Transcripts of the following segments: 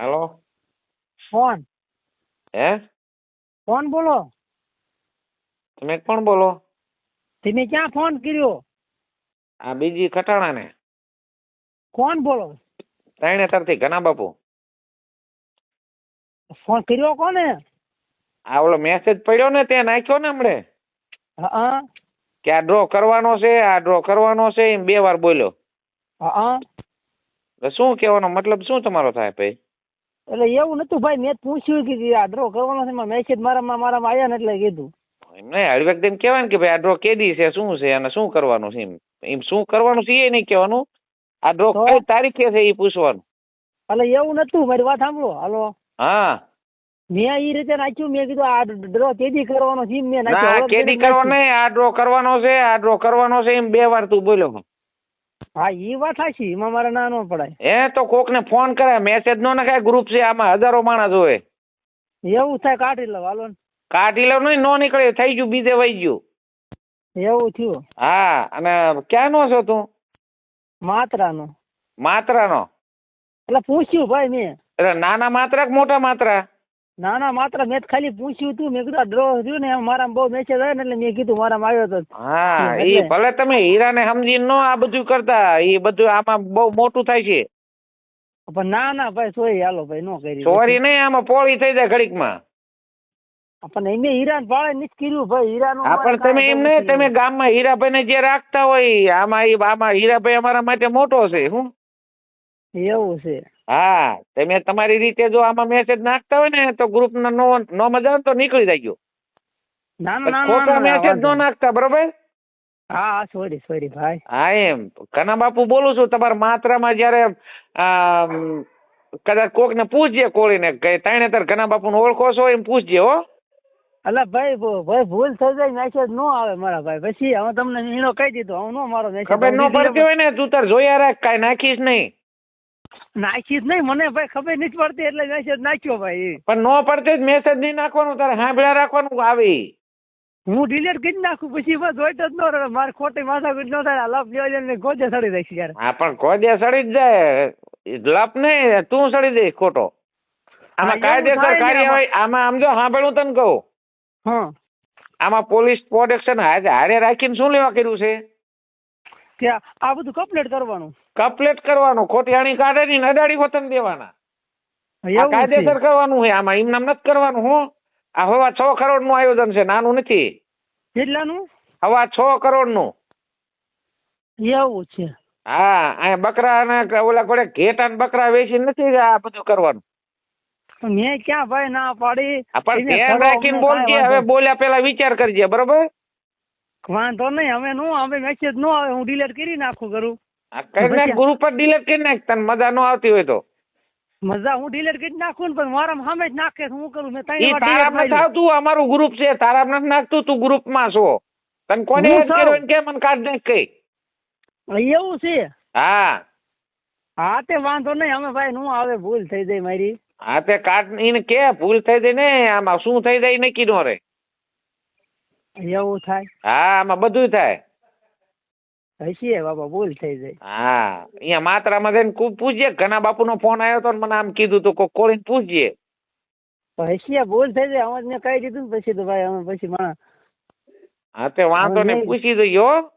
હાલો કોણ હે કોણ બોલો તમે કોણ બોલો તમે ક્યાં ફોન કર્યો આ બીજી ખટાણા ને કોણ બોલો ત્રણે તરથી ઘના બાપુ. ફોન કર્યો કોને? આ ઓલો મેસેજ પડ્યો ને તે નાખ્યો ને હમણે. હા. કે આ ડ્રો કરવાનો છે આ ડ્રો કરવાનો છે એમ બે વાર બોલ્યો. હા. તો શું કહેવાનો મતલબ શું તમારો થાય ભાઈ? એટલે એવું નતું ભાઈ મેં પૂછ્યું કે આ ડ્રો કરવાનો છે મેસેજ મારા મારા આવ્યા ને એટલે કીધું. એમ નહીં હળવેક તેમ કહેવાય ને કે ભાઈ આ ડ્રો કેદી છે શું છે અને શું કરવાનું છે એમ. એમ શું કરવાનું છે એ નહીં કહેવાનું. આ ડ્રો? કઈ તારીખે છે એ પૂછવાનું. એટલે એવું નતું મારી વાત સાંભળો. હાલો. હા. મેં એ રીતે નાખ્યું મેં કીધું આ ડ્રો કેદી કરવાનો છે એમ મેં ના કેદી કરવાનો આ ડ્રો કરવાનો છે આ ડ્રો કરવાનો છે એમ બે વાર તું બોલ્યો. હા એ વાત સાચી એમાં મારે ના ન પડાય. એ તો કોકને ફોન કરે. મેસેજ નો નખાય ગ્રુપ છે આમાં હજારો માણસ હોય. એવું થાય કાઢી લઉં. હાલો કાઢી લો નહીં નો નીકળે. થઈ ગયું બીજે વહી ગયું. એવું થયું? હા અને ક્યાંનો છો તું? માત્રાનો. માત્રાનો. એટલે પૂછ્યું ભાઈ મેં. એટલે નાના માત્રા કે મોટા માત્રા? ના ના માત્ર મેં ખાલી પૂછ્યું તું. મેં કીધું ડ્રો થયું ને મારામાં બહુ મેસેજ આવ્યો ને એટલે મેં કીધું મારા આવ્યો હતો હા એ ભલે તમે હીરાને સમજીને નો આ બધું કરતા એ બધું આમાં બહુ મોટું થાય છે. પણ ના ના ભાઈ સોરી હાલો ભાઈ નો કરી. સોરી નહીં આમાં પોળી થઈ જાય ઘડીકમાં. પણ એમને હીરા ભાડે નથી કર્યું ભાઈ હીરાનું પણ તમે એમ નહીં તમે ગામમાં હીરાભાઈને જે રાખતા હોય આમાં આમાં હીરાભાઈ અમારા માટે મોટો છે હું? એવું છે. હા તમે તમારી રીતે જો આમાં મેસેજ નાખતા હોય ને તો ગ્રુપ નો નો મજા તો નીકળી જાય ગયો ના ના ના, ના ખોટા મેસેજ નો નાખતા બરોબર? હા સોરી સોરી ભાઈ. હા એમ. કના બાપુ બોલું છું તમારા માત્રામાં જયારે કદાચ કોક ને પૂછજે કોળીને કે તાણે તાર ઘના બાપુ ઓળખો છો એમ પૂછજે હો. અલા ભાઈ ભાઈ ભૂલ થઈ જાય મેસેજ નો આવે મારા ભાઈ. પછી હવે તમને એનો કહી દીધો હું નો મારો મેસેજ ખબર નો પડતી હોય ને તું તાર જોયા રાખ કઈ નાખીશ નહીં. નાખી જ નહીં. મને ભાઈ ખબર નથી પડતી એટલે મેસેજ નાખ્યો ભાઈ પણ નો પડતી જ મેસેજ નહીં નાખવાનું તારે સાંભળ્યા રાખવાનું આવી? હું ડિલીટ કરી નાખું પછી બસ જોઈટ જ ન રહે. મારે ખોટી માથા કુટ ન થાય. લપ લેવા જઈને ગોજે સડી જાય યાર હા પણ કોદે સડી જ જાય. લપ નહીં તું સડી દઈશ ખોટો. આમાં કાયદેસર કાર્યવાહી આમાં. આમ જો સાંભળું તને કહું. હા. આમાં પોલીસ પ્રોટેક્શન હારે હારે રાખીને શું લેવા કર્યું છે? કે આ બધું કમ્પ્લીટ કરવાનું. કપલેટ કરવાનું ખોટી આણી કાઢે ની અડાડી વતન દેવાના. કાયદેસર કરવાનું હોય આમાં એમ નામ નથી કરવાનું હું. આ હવા છ કરોડનું આયોજન છે નાનું નથી. કેટલાનું? હવા છ કરોડનું એવું છે. હા અહીંયા બકરા અને ઓલા કોડે ઘેટા ને બકરા વેચી નથી આ બધું કરવાનું. મેં ક્યાં ભાઈ ના પાડી? આ પણ ધ્યાન રાખીને બોલજે હવે બોલ્યા પેલા વિચાર કરજે બરોબર? વાંધો નહીં હવે નો હવે મેસેજ નો આવે હું ડિલીટ કરી નાખું કરું આ કરી નાખ ગ્રુપ પર ડિલીટ કરી નાખ તને મજા નો આવતી હોય તો. મજા હું ડિલીટ કરી નાખું પણ મારા સામે જ નાખે હું કરું? મેં ત્રણ વાર તારા માં. આવતું અમારું ગ્રુપ છે તારા નથી નાખતું તું ગ્રુપમાં છો. તને કોને હું એડ કર્યો કે મને કાઢ નાખ કઈ? એવું છે? હા. હા તે વાંધો નહીં અમે ભાઈ નું આવે ભૂલ થઈ જાય મારી. હા તે કાટ એને કે ભૂલ થઈ જાય ને આમાં શું થઈ જાય નક્કી નો રે એવું થાય. હા આમાં બધું થાય. હશે બાપા ભૂલ થઈ જાય. હા અહીંયા માત્રામાં જઈને કુ- પૂછજે. ઘણા બાપુનો ફોન આવ્યો તો મને આમ કીધું તો કોક કોળીને પૂછજે. હસીએ ભૂલ થઈ જાય. અમે મેં કહી દીધું ને પછી તો ભાઈ અમે પછી માં હા તે વાંધો નહીં. પૂછી દઈયો હો.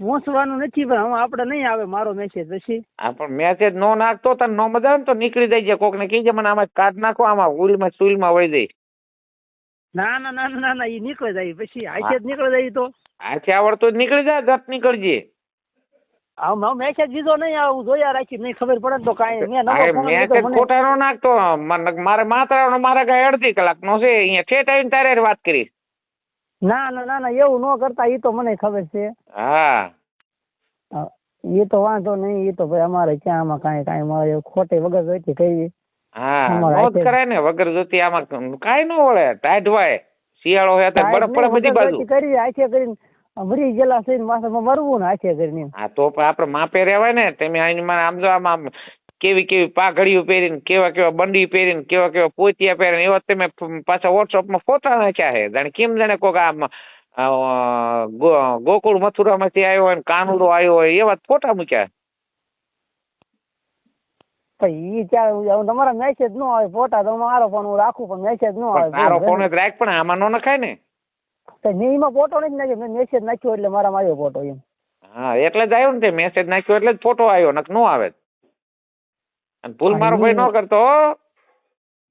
પહોંચવાનું નથી પણ હવે આપણે નહીં આવે મારો મેસેજ પછી. હા પણ મેસેજ નો નાખતો તને નો મજા આવે ને તો નીકળી જાય. કોક ને કહીજે મને આમાં કાઢ નાખો આમાં ઉલમાં સુલમાં વળી જાય. ના ના ના ના, ના ઈ નીકળી જાય. પછી આખે જ નીકળી જાય તો. આથી આવડતો જ નીકળી જાય જટ નીકળજે. હવે મેસેજ દીધો નહીં આવે જોયા રાખી નહીં ખબર પડે તો કાંઈ મેં નવો મેસેજ ખોટા નો નાખતો મારે માત્રાનો મારા કઈ અડધી કલાક નો છે અહીંયા ઠેઠ આવીને તારે વાત કરીશ. ના ના ના ના એવું ન કરતા ઈ તો મને ખબર છે. હા. એ તો વાંધો નહીં એ તો ભાઈ અમારે ક્યાં આમાં કાંઈ કાંઈ મારે ખોટે વગર જોઈતી કરી. હા અમારે નો જ. હાથે- કરાય ને વગર જોતી આમાં કાઈ ન વળે ટાઈટ શિયાળો હોય તો બરફ પડે બધી બાજુ. કરી આખે કરીને મરી ગયેલા છે માથામાં મરવું ને આખે કરીને હા તો આપણે માપે રહેવાય ને તમે આની મને આમ જો આમ આમ કેવી કેવી પાઘડીઓ પહેરીને કેવા કેવા બંડી પહેરીને કેવા કેવા પોતિયા પહેરીને એવા તમે પાછા પાછા વોટ્સઅપમાં ફોટા નાખ્યા છે. જાણે કેમ જાણે કોક આમ ગોકુળ મથુરા મથુરામાંથી આવ્યો હોય કાનુરો કાનુડો આવ્યો હોય એવા ફોટા મૂક્યા. ઈ ત્યારે હું તમારા મેસેજ નો આવે ફોટા તો મારો ફોન હું રાખું પણ મેસેજ નો આવે. પણ તારો ફોન જ રાખ પણ આમાં નો નખાય ને. તો મેં એમાં ફોટો નથી નાખ્યો. મેં મેસેજ નાખ્યો એટલે મારા આવ્યો ફોટો એમ. હા એટલે જ આવ્યો ને તે મેસેજ નાખ્યો એટલે જ ફોટો આવ્યો નક નો આવે. અને ભૂલ મારો ભાઈ નો કરતો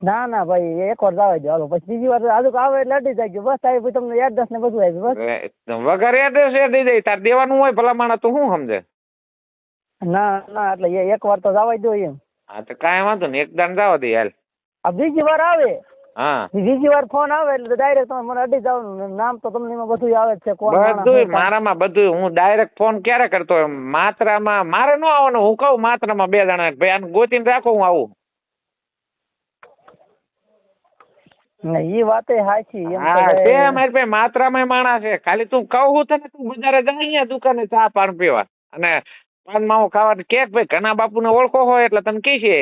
ના ના ભાઈ એક વાર દો હાલો પછી બીજી વાર આજુ આવે એટલે અડી જાય બસ આવી પછી તમને એડ્રેસ ને બધું આવી બસ. એ વગર એડ્રેસ એ દઈ જાય તાર દેવાનું હોય ભલા માણસ તો શું સમજે? ના ના એટલે એક વાર તો જવા દો એમ. હા તો કાંઈ વાંધો નહીં. એક દાન જવા દે હાલ. આ બીજી વાર આવે? હા. બીજી વાર ફોન આવે એટલે ડાયરેક્ટ તમે મને અડી જવાનું નામ તો તમને એમાં બધું આવે છે કોણ બધું મારામાં બધું હું ડાયરેક્ટ ફોન ક્યારે કરતો? માત્રામાં મારે ન આવવાનું હું કહું માત્રામાં બે જણા. ભાઈ આને ગોતીને રાખો હું આવું. ને ઈ વાતે સાચી હા તે મારી પાસે માત્રામાં માણસ છે. ખાલી તું કહું તને તું બજારે જા અહીંયા દુકાને ચા પાન પીવા. અને પાન માવો ખાવા કે ભાઈ ઘણા બાપુને ઓળખો હોય એટલે તમે કે છે.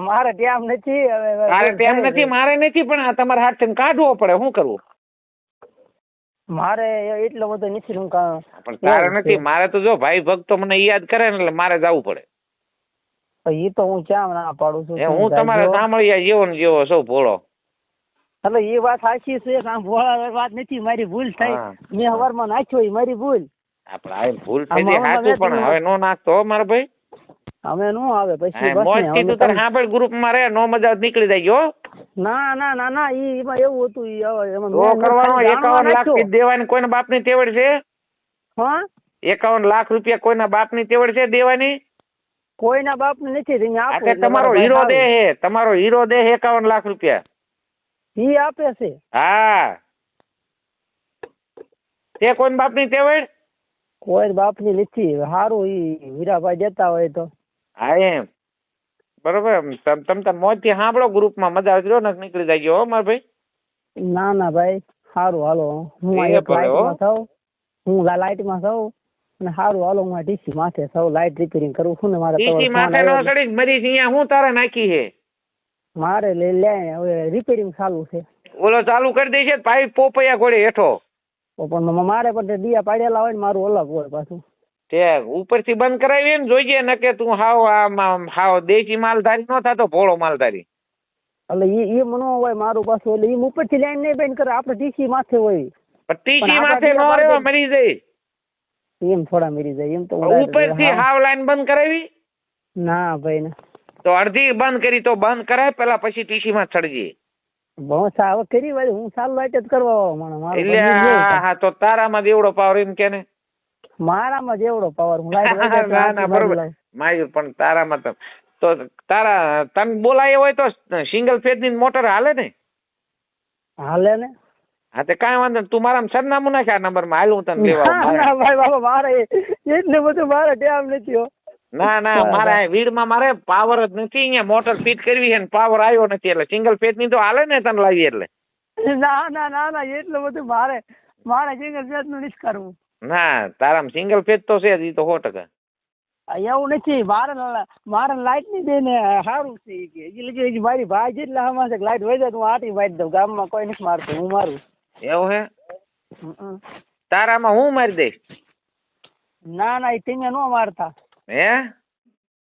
મારે ટેમ નથી હવે તારે તેમ નથી મારે નથી પણ આ તમારે હાથ થઈને કાઢવો પડે શું કરવું? મારે એટલો બધો નથી હું પણ તારે નથી મારે તો જો ભાઈ ભક્તો મને યાદ કરે ને એટલે મારે જવું પડે. એ તો હું ક્યાં ના પાડું છું હું તમારે સાંભળ્યા જેવો ને જેવો સૌ ભોળો. એટલે એ વાત સાચી છે આમ ભોળા વાત નથી મારી ભૂલ થઈ. હા. મેં હવારમાં નાખ્યો એ મારી ભૂલ. આપણે ભૂલ થઈ ગઈ સાચું પણ હવે નો નાખતો મારો ભાઈ. અમે નો આવે પછી મોજ કીધું થી અમે તું તારે તમે- સાંભળ નો મજા નીકળી જાય ગયો ના ના ના ના ઈ એમાં એવું હતું ઈ હવે એમાં તો કરવાનો ખાલી જાણવા એકાવન લાખ નાખ્યો. થી દેવાની કોઈના બાપની તેવડ છે? હા? એકાવન લાખ રૂપિયા કોઈના બાપની તેવડ છે દેવાની? કોઈના બાપની નથી આપો તમારો હીરો દે હે તમારો હીરો દે હે એકાવન લાખ રૂપિયા. ઈ આપે છે. હા. તે કોઈના બાપની તેવડ? કોઈ બાપની નથી સારું ઈ વીરાભાઈ દેતા હોય તો. હા એમ. બરોબર તમ તમ મોજથી સાંભળો ગ્રુપમાં મજા આવતી ને નીકળી જાય ગયો મારા ભાઈ. ના ના ભાઈ. સારું હાલો. હું લાઈટમાં હો. થઉં. હું લાઈટમાં થઉં. અને સારું હાલો હું ડીસી માથે સૌ લાઇટ રિપેરિંગ કરું છું ને મારે ડીસી માથે નો. ચડી મરી અહીંયા હું તારે નાખી છે? મારે લે લે હવે રિપેરિંગ ચાલુ છે. ઓલો ચાલુ કરી દે છે પાઇપ પોપૈયા ઘોડે હેઠો. તો પણ મારે પણ દિયા પાડેલા હોય ને મારું અલગ હોય પાછું. તે ઉપરથી બંધ કરાવી ને જોઈએ ને કે તું હાવ આમ હાવ દેશી માલધારી નો થતો ભોળો માલધારી. એટલે ઈ ઈ મનો હોય મારું પાછું એટલે ઈ ઉપરથી લાઈન નહીં બેન કરે આપણે ડીસી માથે હોય. પણ ટીસી માથે નો દિયા મરી જાય. એમ થોડા મરી જાય એમ તો ઉપરથી હાવ લાઈન બંધ કરાવી. ના ભાઈ ના. તો અડધી બંધ કરી તો બંધ કરાય પેલા પછી ટીસી માં ચડજી. હવે કરી વાળી હું ચાલુ લાઈટ જ કરવા વાળો એટલે બધું જ એવું આ- છે. હા તો તારામાં દેવડો પાવર એમ કે ને? મારામાં જેવડો પાવર હું લાઈટ વગર તો ના ના બરોબર. બાજુ પણ તારામાં તો તો તારા તને બોલાય હોય તો સિંગલ ફેજની મોટર હાલે ને? હાલે ને? હા તે કાંઈ વાંધો. તું મારા સરનામું નાખ આ નંબરમાં હાલ હું તને લેવા ભાઈ બાબા મારે એટલે બધું મારે ટેમ નથી. ના ના મારે વીડમાં મારે પાવર જ નથી. અહીંયા મોટર ફિટ કરવી છે પાવર આવ્યો નથી એટલે સિંગલ ફેટની તો હાલે ને તને લાવી એટલે? ના ના ના ના એટલું બધું મારે મારે સિંગલ ફેસનું નથી કરવું. ના તારામાં સિંગલ ફેજ તો છે જ ઈ તો સો ટકા. એવું નથી મારે મારે લાઈટની દે ને સારું છે કે. લગી હજી મારી ભાઈ જેટલા હમણાં છે લાઈટ વહી જાય તો હું આટી મારી દઉં. ગામમાં કોઈ નથી મારતું હું મારું. એવું હે? તારામાં હું મારી દઈશ? ના ના એ તમે નો મારતા. હે?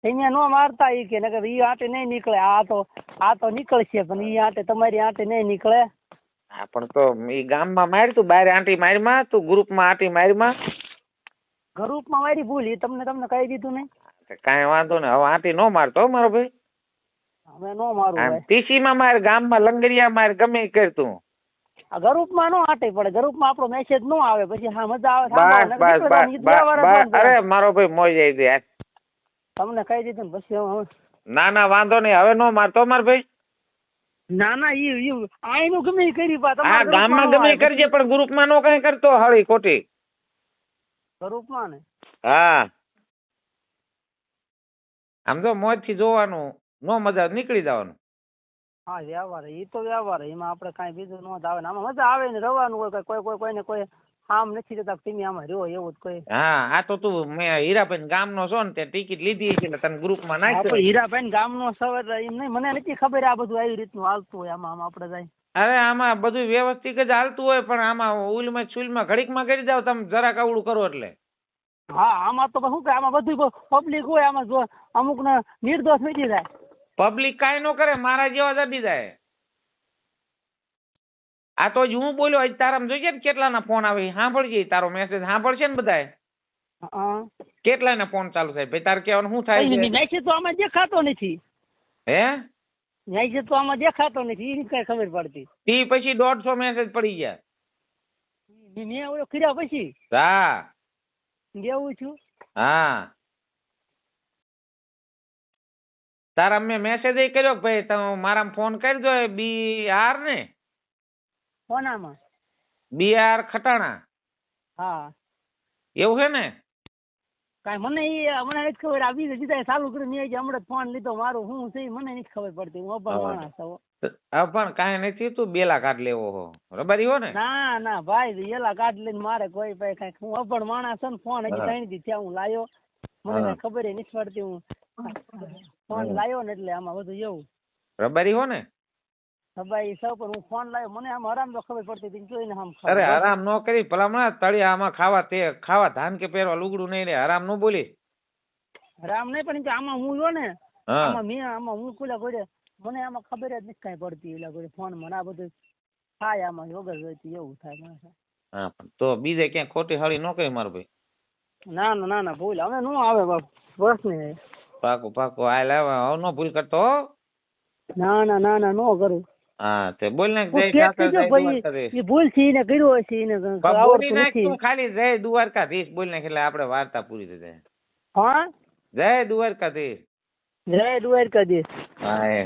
અહીંયા નો મારતા ઈ કે નકર ઈ આટે નહીં નીકળે. આ તો આ તો નીકળશે પણ ઈ આટે તમારી આટે નહીં નીકળે. હા પણ તો ઈ ગામમાં માર તું બારે આંટી મારીમાં તું ગ્રુપમાં આંટી મારીમાં ગ્રુપમાં મારી ભૂલ ઈ તમને તમને કહી દીધું નહીં. કાંઈ વાંધો ને હવે આંટી નો મારતો મારો ભાઈ. હવે નો મારું પીસી માં માર ગામમાં લંગરિયા માર ગમે કર તું. આ ગ્રુપમાં નો આટે પડે ગ્રુપમાં આપણો મેસેજ નો આવે પછી હા મજા આવે બસ બસ બસ. અરે મારો ભાઈ મોજ આવી ગઈ તમને કહી દીધું ને પછી હવે ના ના વાંધો નહીં હવે નો મારતો માર ભાઈ. ના ના ઈ ઈ આઈનું ગમે કરી પા હા તમારા ગામમાં ગમે કરજે પણ ગ્રુપમાં નો કઈ કરતો હળી ખોટી. ગ્રુપમાં ને? હા. આમ તો મોજથી જોવાનું નો મજા નીકળી જવાનું. હા વ્યવહાર ઈ તો વ્યવહાર એમાં આપણે કાંઈ બીજું નો આવે. ને આમાં મજા આવે ને રવાનું હોય કોઈ. કોઈ કોઈને કોઈ આમ નથી જતા તમે આમાં રહ્યો એવું જ કોઈ. હા આ તો તું મેં હીરાભાઈ ગામનો છો ને તે ટિકિટ લીધી છે એટલે તને ગ્રુપમાં નાખ્યો હીરાભાઈ ગામનો સવાર એમ નહીં. મને નથી ખબર આ બધું આવી રીતનું હાલતું હોય આમાં આમાં આપણે જાય. અરે આમાં બધું વ્યવસ્થિત જ હાલતું હોય પણ આમાં ઉલમાં ચૂલમાં ઘડીકમાં કરી જાવ તમે જરાક આવડું કરો એટલે. હા આમાં તો શું કે આમાં બધું પબ્લિક હોય આમાં જો અમુક ને નિર્દોષ મીઠી જાય. પબ્લિક કાંઈ ન કરે મારા જેવા દબી જાય. આ તો જ હું બોલ્યો આજ તારા જોઈએ ને કેટલાના ફોન આવે સાંભળજે તારો મેસેજ સાંભળશે ને બધાય. હા. કેટલાના ફોન ચાલુ થાય? ભાઈ તારે કહેવાનું શું થાય છે? મેસેજ તો આમાં દેખાતો નથી. હે? મેસેજ તો આમાં દેખાતો નથી એની કઈ ખબર પડતી. તી પછી દોઢસો મેસેજ પડી ગયા. મેં ઓલો કર્યા પછી? હા. દેવું છું? હા. તારા મેં મેસેજ કર્યો કે ભાઈ તમે મારા ફોન કરી દો બી આર ને. કોનામાં? B R Khatana. હા. એવું છે ને? કાંઈ મને એ મને નથી ખબર આ બીજે સીધા ચાલુ કરી મેં જે હમણાં ફોન લીધો મારો હું છે ઈ મને નથી ખબર પડતી હું અભણ હા. માણસ છું. હા પણ કાંઈ નથી તું બેલા કાઢ લેવો હો. રબારી હો ને? ના ના ભાઈ એલા કાઢ લઈને મારે કોઈ ભાઈ કાંઈ હું અભણ માણસ છું ને ફોન હજી હા. ત્રણ દી થયા હું લાયો. મને હા. કાંઈ ખબર નથી પડતી હું. ફોન. લાયો ને એટલે આમાં બધું એવું. રબારી હો ને? ભાઈ સૌ પણ હું ફોન લાયો. મને આમ આરામ તો ખબર પડતી હતી જોઈને આમ અરે આરામ ન કરી. ભલામણા તળિયા આમાં ખાવા તે ખાવા ધાન કે પહેરવા લુગડું નહીં રે. આરામ ન બોલી. આરામ નહીં પણ આમાં હું જો ને આમાં મેં આમાં હું કુલા ગોડે મને આમાં ખબર જ નથી કાંઈ પડતી એટલે ગોડે ફોનમાં આ બધું થાય આમાં વગર જોઈતી એવું થાય. હા પણ તો બીજે ક્યાંય ખોટી હળી ન કરી મારો ભાઈ. ના ના ના ના ભૂલ. હવે નો આવે બસ ને પાકું પાકું. આ લાવ હવે નો ભૂલ કરતો હો. ના ના ના ના નો કરું. હા તે બોલ ને હું જય ઠાકર. ભૂલથી ને કર્યો હશે ને આવડતું નથી તું ખાલી જય દ્વારકાધીશ બોલ ને એટલે આપણે વાર્તા પૂરી થઈ જાય હા? જય દ્વારકાધીશ. જય દ્વારકાધીશ. હા એ.